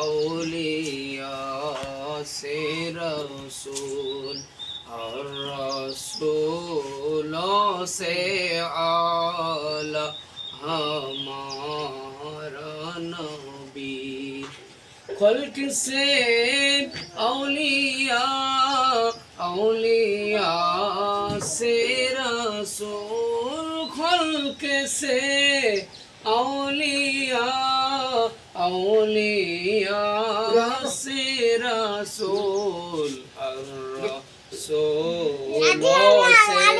أولياء سير رسول الرسول سے آلہ ہمارا نبی خلق سے اولیاء اولیاء سے رسول خلق سے أولياء رأس رسول الرسول وسأل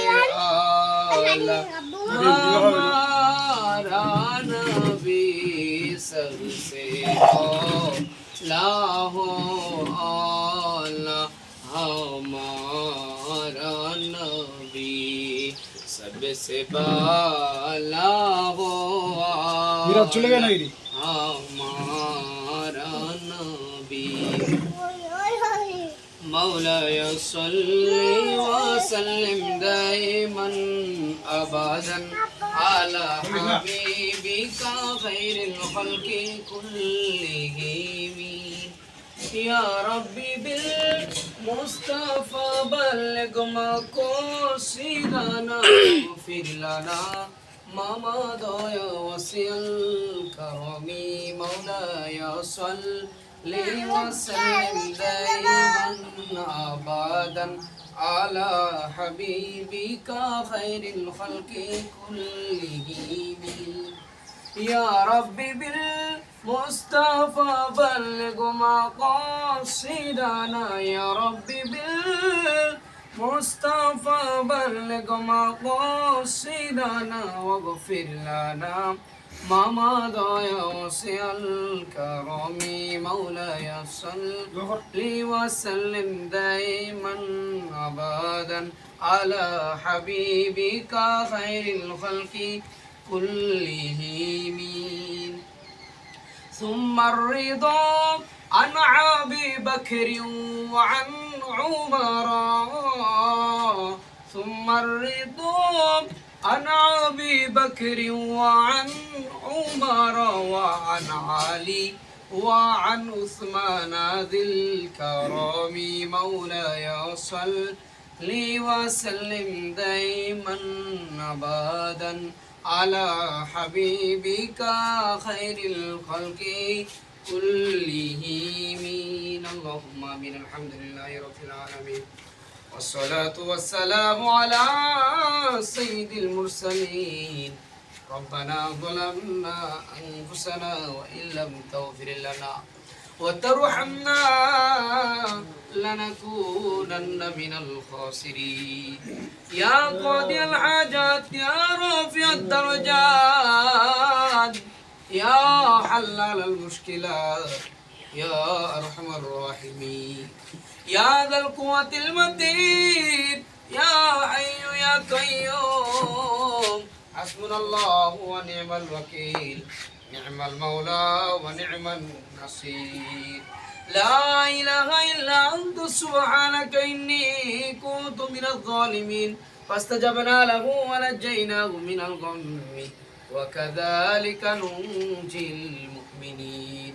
हमारा नबी सबसे लाहो आला हमारा नबी सबसे बाला हो मेरा चलेगा नहीं مولاي صل وسلم دائما ابدا على حبيبك خير الخلق كلهم. يا ربي بالمصطفى بلغ مقاصدنا واغفر لنا ما مضى يا وسع الكرم. مولاي صل وسلم دائما ابدا على حبيبك خير الخلق كلهم. يا ربي بالمصطفى بلغ مقاصدنا. يا ربي بالمصطفى بلغ مقاصدنا واغفر لنا. ما مضى يا وسع الكرم مولاي صل لي وسلم دائما ابدا على حبيبك خير الخلق كلهم. ثم الرضا عن ابي بكر وعن عمر. ثم الرضا عن أبي بكر وعن عمر وعن علي وعن عثمان ذي الكرم مولاي صل لي وسلم دائما ابدا على حبيبك خير الخلق كلهم. اللهم آمين. الحمد لله رب العالمين. والصلاة والسلام على سيد المرسلين. ربنا ظلمنا أنفسنا وإن لم تغفر لنا وترحمنا لنكونن من الخاسرين. يا قاضي الحاجات يا رافع الدرجات يا حلال المشكلات يا أرحم الراحمين. يا ذا القوة المتين. يا حي يا قيوم. حسبنا الله ونعم الوكيل. نعم المولى ونعم النصير. لا إله إلا أنت سبحانك إني كنت من الظالمين. فاستجبنا له ونجيناه من الغم. وكذلك ننجي المؤمنين.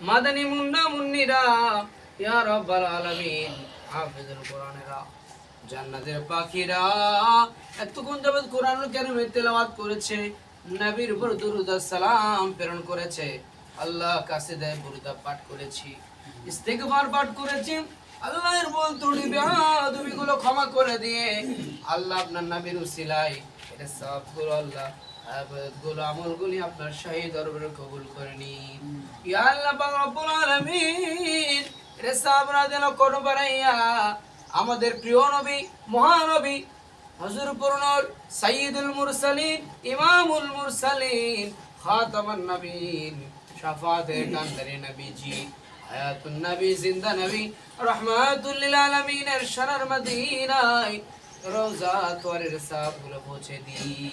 মাদানী মুন্না মুন্নিরা, ইয়া রব্বাল আলামিন। কোরআনেরা, জান্নাতের পাখিরা, এতক্ষণ কারীমের তেলাওয়াত করেছে, নবীর উপর দুরুদ সালাম প্রেরণ করেছে। আল্লাহ কাছে দেয় বুরুদা পাঠ করেছি, ইস্তেগফার পাঠ করেছি। আল্লাহর বলগুলো ক্ষমা করে দিয়ে, আল্লাহ আপনার নবীর উসিলায়, এটা আল্লাহ গুলো আমলগুলি আপনার শাহী দরবারে কবুল করে নিন ইয়া আল্লাহ পাক রব্বুল আলামিন রে সাবরা যেন কোনো বাড়াইয়া আমাদের প্রিয় নবী মহানবী হজুর পুরনর সাইয়্যিদুল মুরসালিন ইমামুল মুরসালিন খাতামান নবীন শাফাতে কান্দারে নবীজি হায়াতুন নবী জিন্দা নবী রহমাতুল লিল আলামিনের শরর মদিনায় রোজা তোরের সাবগুলো পৌঁছে দিই।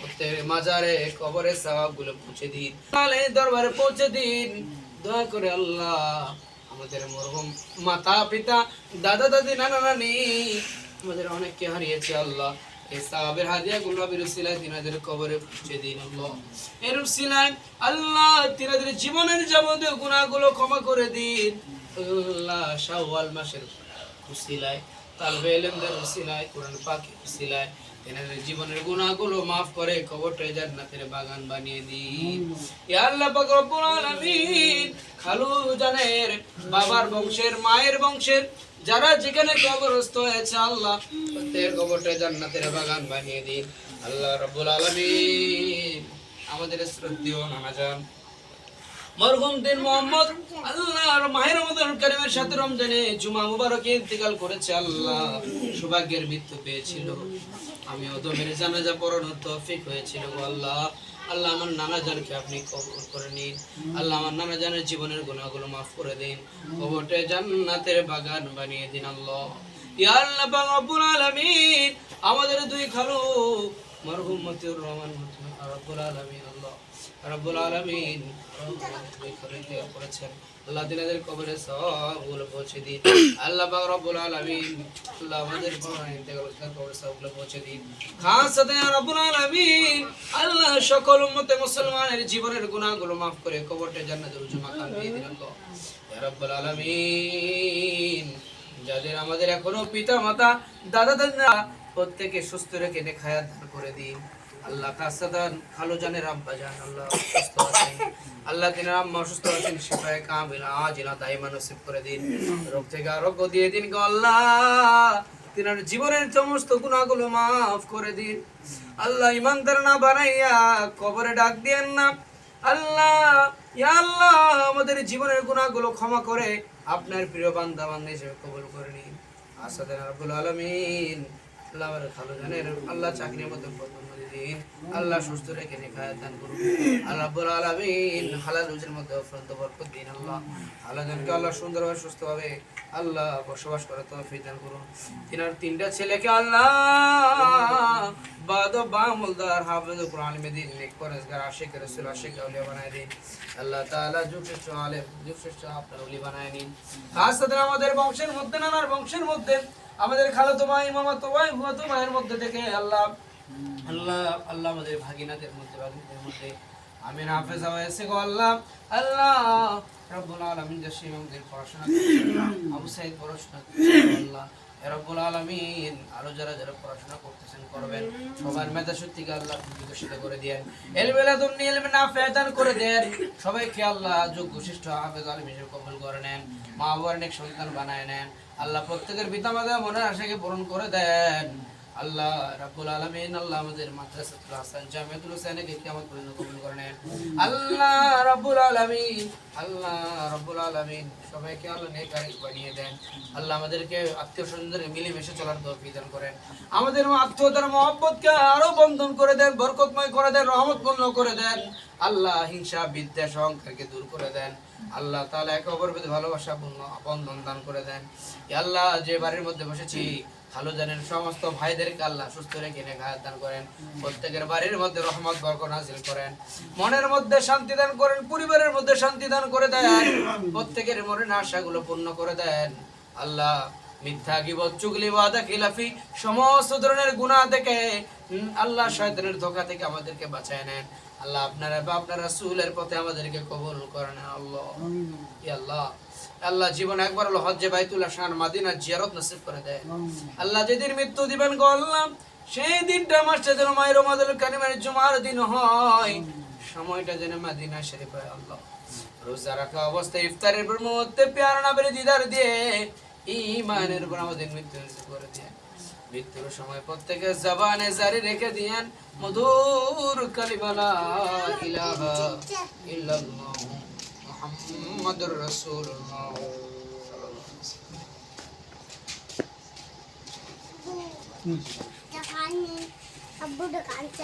প্রত্যেক মাজারে কবরে সওয়াবগুলো পৌঁছে দিন। আলে দরবারে পৌঁছে দিন। দোয়া করে আল্লাহ, আমাদের মরহুম মাতা, পিতা, দাদা, দাদি, নানা, নানি, আমাদের অনেককে হারিয়েছে আল্লাহ। এই হাদিয়া গুলো নবীর উসিলায় তিনাদের কবরে পৌঁছে দিন আল্লাহ। এর উসিলায় আল্লাহ তিনাদের জীবনের যাবতীয় গুনাহগুলো ক্ষমা করে দিন। আল্লাহ শাওয়াল মাসের উসিলায়, তালবে এলেমদের উসিলায়, কোরআন পাকের উসিলায় জীবনের মাফ করে বাগান বানিয়ে খালু বাবার বংশের, মায়ের বংশের, যারা যেখানে কবরস্থ হয়েছে আল্লাহ প্রত্যেক কবরটা জান্নাতের বাগান বানিয়ে দিন। আল্লাহ রব্বুল আলামিন আমাদের শ্রদ্ধেয় নানা যান মরহুম দিন মোহাম্মদ, আল্লাহর মাহের রমজান কারিমের সাথে রমজানে জুমা মুবারকে ইন্তেকাল করেছে আল্লাহ। সৌভাগ্যের মৃত্যু পেয়েছিল। আমি ওদমের জানাজা পড়ানোর তৌফিক হয়েছিল আল্লাহ। আল্লাহ আমার নানা জানকে আপনি কবর করে নিন। আল্লাহ আমার নানা জানের জীবনের গুণাগুলো মাফ করে দিন। কবরটা জান্নাতের বাগান বানিয়ে দিন আল্লাহ। ইয়া আল্লাহ রব্বুল আলামিন, আমাদের দুই খালু মরহুম মতিউর রহমান, রব্বুল আলামিন আল্লাহ। রব্বুল আলামিন করেছেন। আল্লাহ দিনাদের কবরে পৌঁছে দিন। আল্লাহ পাক রব্বুল আলামিন আল্লাহ আমাদের কবরে পৌঁছে দিন। খাস রব্বুল আলামিন, আল্লাহ সকল উম্মতে মুসলমানের জীবনের গুনাহগুলো মাফ করে কবরটা জান্নাতের দিয়ে দিন রব্বুল আলামিন, যাদের আমাদের এখনও পিতা মাতা দাদা দাদা প্রত্যেকে সুস্থ রেখে নেখায়াত করে দিন। আল্লাহ কাসাদান খালো জান আল্লাহ আছেন। আল্লাহ অসুস্থ আছেন, শিফায়ে কামিল করে দিন। রোগ থেকে আরোগ্য দিয়ে দিন গো আল্লাহ। তিনার জীবনের সমস্ত গুণাগুলো মাফ করে দিন। আল্লাহ ইমানদার না বানাইয়া কবরে ডাক দিয়েন না। আল্লাহ, ইয়া আল্লাহ, আমাদের জীবনের গুণাগুলো ক্ষমা করে আপনার প্রিয় বান্দা বান্দা হিসেবে কবুল করে নিন। আসাদের রাব্বুল আলামিন। আল্লাহ চাকরির মধ্যে আল্লাহ সুস্থ রেখে করুন। আল্লাহ রাব্বুল আলামিন হালাল রুজির মধ্যে অফরন্ত বরকত দিন আল্লাহ। আল্লাহ সুন্দরভাবে, সুস্থভাবে আল্লাহ বসবাস করে দান করুন। তিনার তিনটা ছেলেকে আল্লাহ বাদ হাফেজ কোরআন মেদিন নেক পরেশগার, আশিক রাসূল আউলিয়া বানায় দিন। আল্লাহ তাআলা যুগ শ্রেষ্ঠ আলেম যুগ শ্রেষ্ঠ আপনার ওলি বানায় নিন। খাস আমাদের বংশের মধ্যে নানার বংশের মধ্যে আমাদের খালাতো ভাই মামাতো ভাই ভুয়াতো ভাইয়ের মধ্যে থেকে আল্লাহ আল্লাহ আল্লাহ আমাদের ভাগিনাদের মধ্যে ভাগিনাদের মধ্যে। আমিন, হাফেজ হয়েছে গো আল্লাহ। আল্লাহ রব্বুল আলামিন যে পড়াশোনা আবু সাইদ পড়াশোনা আল্লাহ। আলমিন। আরও যারা যারা পড়াশোনা করতেছেন, করবেন। সবার মেধা সত্যিকে আল্লাহ বিকশিত করে দেন এলমেলা তুমি এলমেনা ফেদান করে দেন। সবাইকে আল্লাহ যোগ্য, শ্রেষ্ঠ হাফেজ আলম হিসেবে করে নেন। মা বাবার অনেক সন্তান বানায় নেন। আল্লাহ প্রত্যেকের পিতা মাতা মনের আশাকে পূরণ করে দেন। আল্লাহ রাব্বুল আলামিন, আল্লাহ আমাদের মাদ্রাসাতুল হাসান জামিয়াতুল হোসেনকে কিয়ামত পর্যন্ত কবুল করে নেন। আল্লাহ রাব্বুল আলামিন, আল্লাহ রাব্বুল আলামিন, সবাইকে আল্লাহ নেক আরিফ বানিয়ে দেন। আল্লাহ আমাদেরকে আত্মীয় স্বজনদের মিলেমিশে চলার তৌফিক দান করেন। আমাদের আত্মীয়তার মহব্বতকে আরও বন্ধন করে দেন, বরকতময় করে দেন, রহমতপূর্ণ করে দেন। আল্লাহ হিংসা, বিদ্বেষ, অহংকারকে দূর করে দেন। আল্লাহ তাআলা একে প্রতি ভালোবাসা, পূর্ণ বন্ধন দান করে দেন। ইয়া আল্লাহ, যে বাড়ির মধ্যে বসেছি ভালো জানেন, সমস্ত ভাইদেরকে আল্লাহ সুস্থ রেখে নেখায়াত দান করেন। প্রত্যেকের বাড়ির মধ্যে রহমত, বরকত নাজিল করেন। মনের মধ্যে শান্তি দান করেন, পরিবারের মধ্যে শান্তি দান করে দেন। প্রত্যেকের মনের আশাগুলো পূর্ণ করে দেন। আল্লাহ মিথ্যা গিবত, চুগলি খিলাফি, সমস্ত ধরনের গুনাহ থেকে আল্লাহ শয়তানের ধোকা থেকে আমাদেরকে বাঁচায় নেন। আল্লাহ আপনারা বা আপনার রাসূলের পথে আমাদেরকে কবুল করেন। আল্লাহ। আল্লাহ। আল্লাহ জীবন একবার হলো হজ্জে বাইতুল্লাহ শান মাদিনা জিয়ারত নসিব করে দেয়। আল্লাহ। যেদিন মৃত্যু দিবেন গল্লাম সেই দিনটা আমার যেন মায়ের মাদুল কানিমের জুমার দিন হয়। সময়টা যেন মাদিনা শরীফ হয় আল্লাহ। রোজা রাখা অবস্থায় ইফতারের পর মুহূর্তে পেয়ার না বেড়ে দিদার দিয়ে মায়ের উপর আমাদের মৃত্যু করে দিয়ে। মৃত্যুর সময় প্রত্যেকে জবানে জারি রেখে দিয়েন মধুর কালিমালা ইলাহা ইল্লাল্লাহ। محمد رسول الله دخلني أبو دخلت